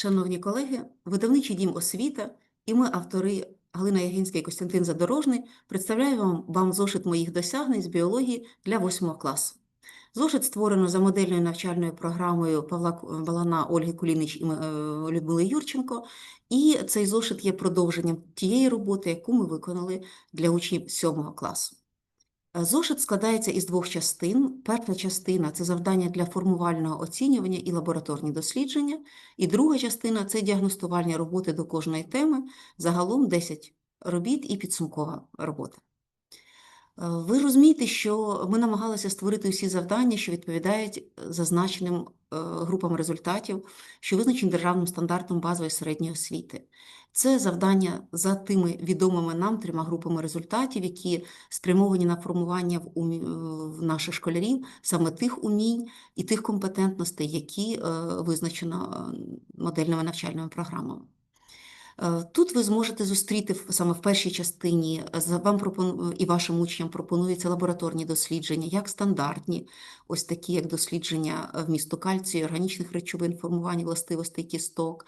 Шановні колеги, видавничий дім освіта і ми, автори Галина Ягінська і Костянтин Задорожний, представляємо вам зошит моїх досягнень з біології для 8 класу. Зошит створено за модельною навчальною програмою Павла Балана, Ольги Кулінич і е, Людмили Юрченко. І цей зошит є продовженням тієї роботи, яку ми виконали для учнів 7 класу. Зошит складається із двох частин. Перша частина це завдання для формувального оцінювання і лабораторні дослідження, і друга частина це діагностувальні роботи до кожної теми, загалом 10 робіт і підсумкова робота. Е, Ви розумієте, що ми намагалися створити усі завдання, що відповідають е, зазначеним е, групам результатів, що визначені державним стандартом базової середньої освіти. Це завдання за тими відомими нам трьома групами результатів, які спрямовані на формування в, умі... в наших школярів саме тих умінь і тих компетентностей, які визначено модельними навчальними програмами. Е, Тут ви зможете зустріти саме в першій частині. е, Вам пропону- і вашим учням пропонуються лабораторні дослідження, як стандартні, ось такі як дослідження е, вмісту кальцію, органічних речовин, формування властивостей кісток,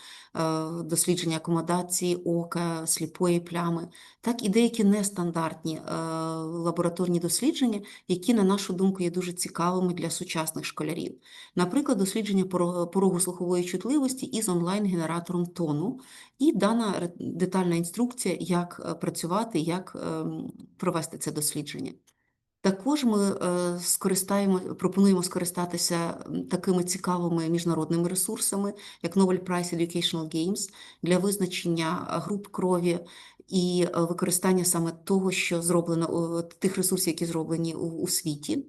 дослідження акомодації ока, сліпої плями, так і деякі нестандартні лабораторні дослідження, які, на нашу думку, є дуже цікавими для сучасних школярів. Наприклад, дослідження порогу слухової чутливості із онлайн-генератором тону, і дана ре- детальна інструкція, як е, працювати, як ем, провести це дослідження. Також ми е, скористаємо, пропонуємо скористатися такими цікавими міжнародними ресурсами, як Nobel Prize Educational Games, для визначення груп крові і е, використання саме того, що зроблено, тих ресурсів, які зроблені у, у світі.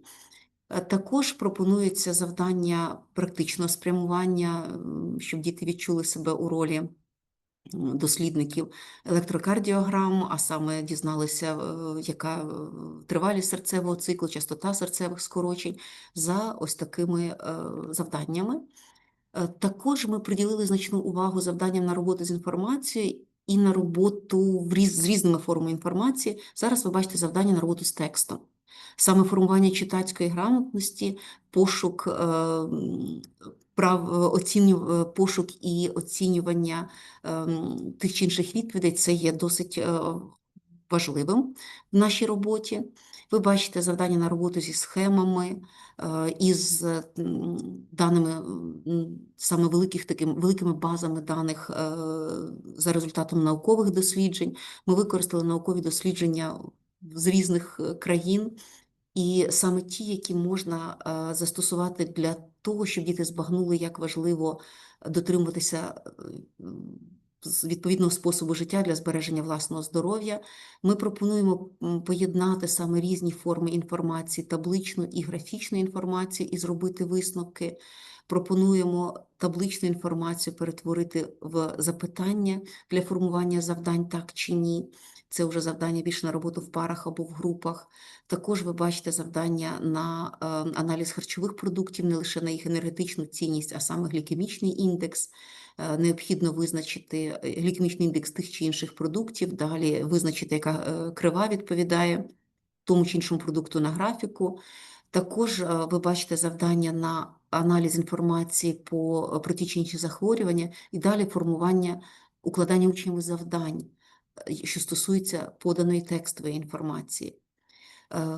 Також пропонується завдання практичного спрямування, щоб діти відчули себе у ролі дослідників електрокардіограм, а саме дізналися, е, яка е, тривалість серцевого циклу, частота серцевих скорочень за ось такими е, завданнями. Також ми приділили значну увагу завданням на роботу з інформацією і на роботу з різними формами інформації. Зараз ви бачите завдання на роботу з текстом. Саме формування читацької грамотності, пошук прав, е, оціню, е, пошук і оцінювання ем, тих чи інших відповідей, це є досить е, важливим в нашій роботі. Ви бачите завдання на роботу зі схемами, із даними саме великих таким, великими базами даних за результатом наукових досліджень. Ми використали наукові дослідження з різних країн, і саме ті, які можна застосувати для того, щоб діти збагнули, як важливо дотримуватися е, відповідного способу життя для збереження власного здоров'я. Ми пропонуємо поєднати саме різні форми інформації, табличну і графічну інформацію, і зробити висновки. Пропонуємо табличну інформацію перетворити в запитання для формування завдань так чи ні. Це вже завдання більше на роботу в парах або в групах. Також ви бачите завдання на е, аналіз харчових продуктів, не лише на їх енергетичну цінність, а саме глікемічний індекс. Е, Необхідно визначити е, глікемічний індекс тих чи інших продуктів, далі визначити, яка крива відповідає тому чи іншому продукту на графіку. Також е, ви бачите завдання на аналіз інформації по протічні про ті чи інші захворювання і далі формування укладання учнями завдань, е, що стосується поданої текстової інформації. Е,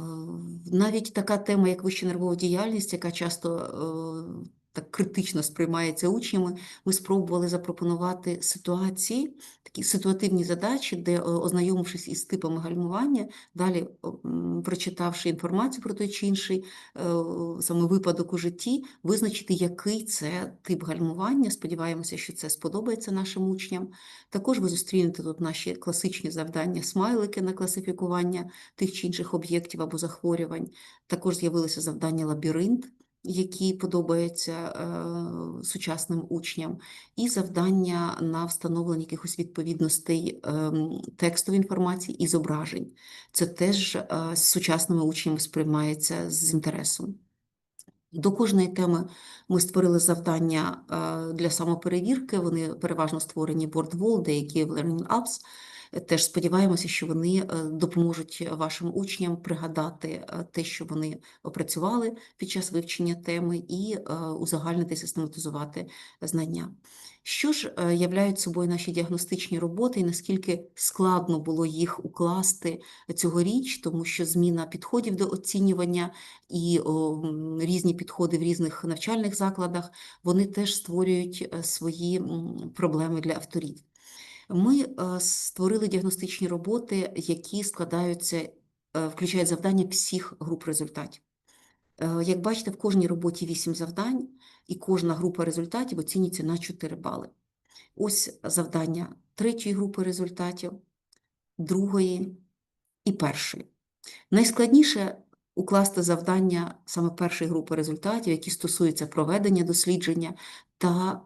Навіть така тема, як вища нервова діяльність, яка часто е, так критично сприймається учнями, ми спробували запропонувати ситуації, такі ситуативні задачі, де, ознайомившись із типами гальмування, далі прочитавши інформацію про той чи інший е, саме випадок у житті, визначити, який це тип гальмування. Сподіваємося, що це сподобається нашим учням. Також ви зустрінете тут наші класичні завдання, смайлики на класифікування тих чи інших об'єктів або захворювань. Також з'явилося завдання лабіринт, які подобаються е, сучасним учням, і завдання на встановлення якихось відповідностей ем, текстової інформації і зображень. Це теж е, з сучасними учнями сприймається з інтересом. До кожної теми ми створили завдання е, для самоперевірки. Вони переважно створені BoardWall, деякі в Learning Apps. Теж сподіваємося, що вони е, допоможуть вашим учням пригадати е, те, що вони опрацювали під час вивчення теми, і е, узагальнити, систематизувати знання. Що ж являють собою наші діагностичні роботи і наскільки складно було їх укласти цьогоріч, тому що зміна підходів до оцінювання і о, різні підходи в різних навчальних закладах, вони теж створюють свої проблеми для авторів. Ми е, створили діагностичні роботи, які складаються, е, включають завдання всіх груп результатів. Е, Як бачите, в кожній роботі 8 завдань, і кожна група результатів оцінюється на 4 бали. Ось завдання третьої групи результатів, другої і першої. Найскладніше укласти завдання саме першої групи результатів, які стосуються проведення дослідження та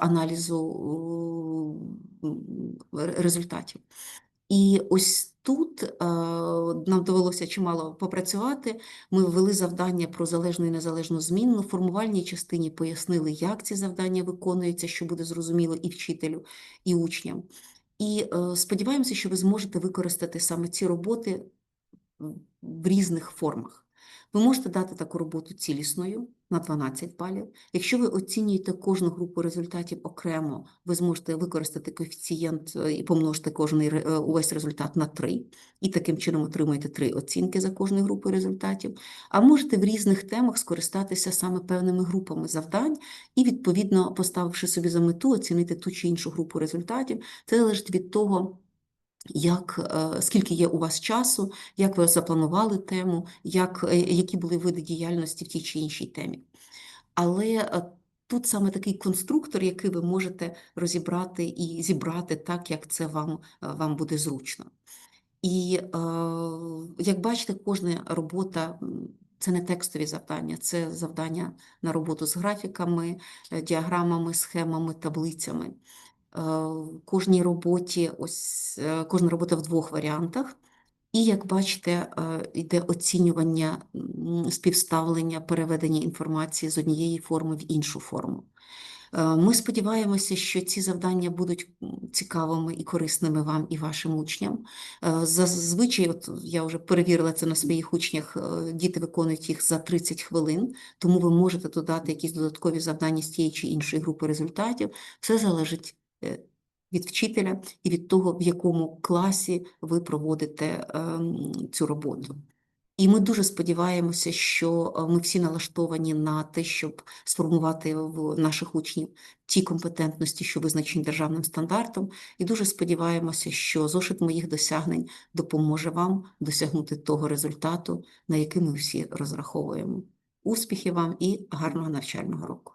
аналізу результатів. І ось тут нам довелося чимало попрацювати. Ми ввели завдання про залежну і незалежну змінну. В формувальній частині пояснили, як ці завдання виконуються, що буде зрозуміло і вчителю, і учням. І е, сподіваємося, що ви зможете використати саме ці роботи в- різних формах. Ви можете дати таку роботу цілісною на 12 балів. Якщо ви оцінюєте кожну групу результатів окремо, ви зможете використати коефіцієнт е, і помножити ре- е, увесь результат на 3, і таким чином отримаєте 3 оцінки за кожною групою результатів. А можете в різних темах скористатися саме певними групами завдань і, відповідно, поставивши собі за мету оцінити ту чи іншу групу результатів. Це залежить від того, як, е, скільки є у вас часу, як ви запланували тему, як, е, які були види діяльності в тій чи іншій темі. Але е, тут саме такий конструктор, який ви можете розібрати і зібрати так, як це вам, вам буде зручно. І як бачите, кожна робота це не текстові завдання, це завдання на роботу з графіками, діаграмами, схемами, таблицями. Кожній роботі, ось е, кожна робота в двох варіантах. І як бачите, е, йде оцінювання, співставлення, переведення інформації з однієї форми в іншу форму. Е, Ми сподіваємося, що ці завдання будуть цікавими і корисними вам і вашим учням. Зазвичай, от я вже перевірила це на своїх учнях, діти виконують їх за 30 хвилин, тому ви можете додати якісь додаткові завдання з тієї чи іншої групи результатів. Все залежить від вчителя і від того, в якому класі ви проводите ем, цю роботу. І ми дуже сподіваємося, що е, ми всі налаштовані на те, щоб сформувати в наших учнів ті компетентності, що визначені державним стандартом, і дуже сподіваємося, що зошит моїх досягнень допоможе вам досягнути того результату, на який ми всі розраховуємо. Успіхів вам і гарного навчального року!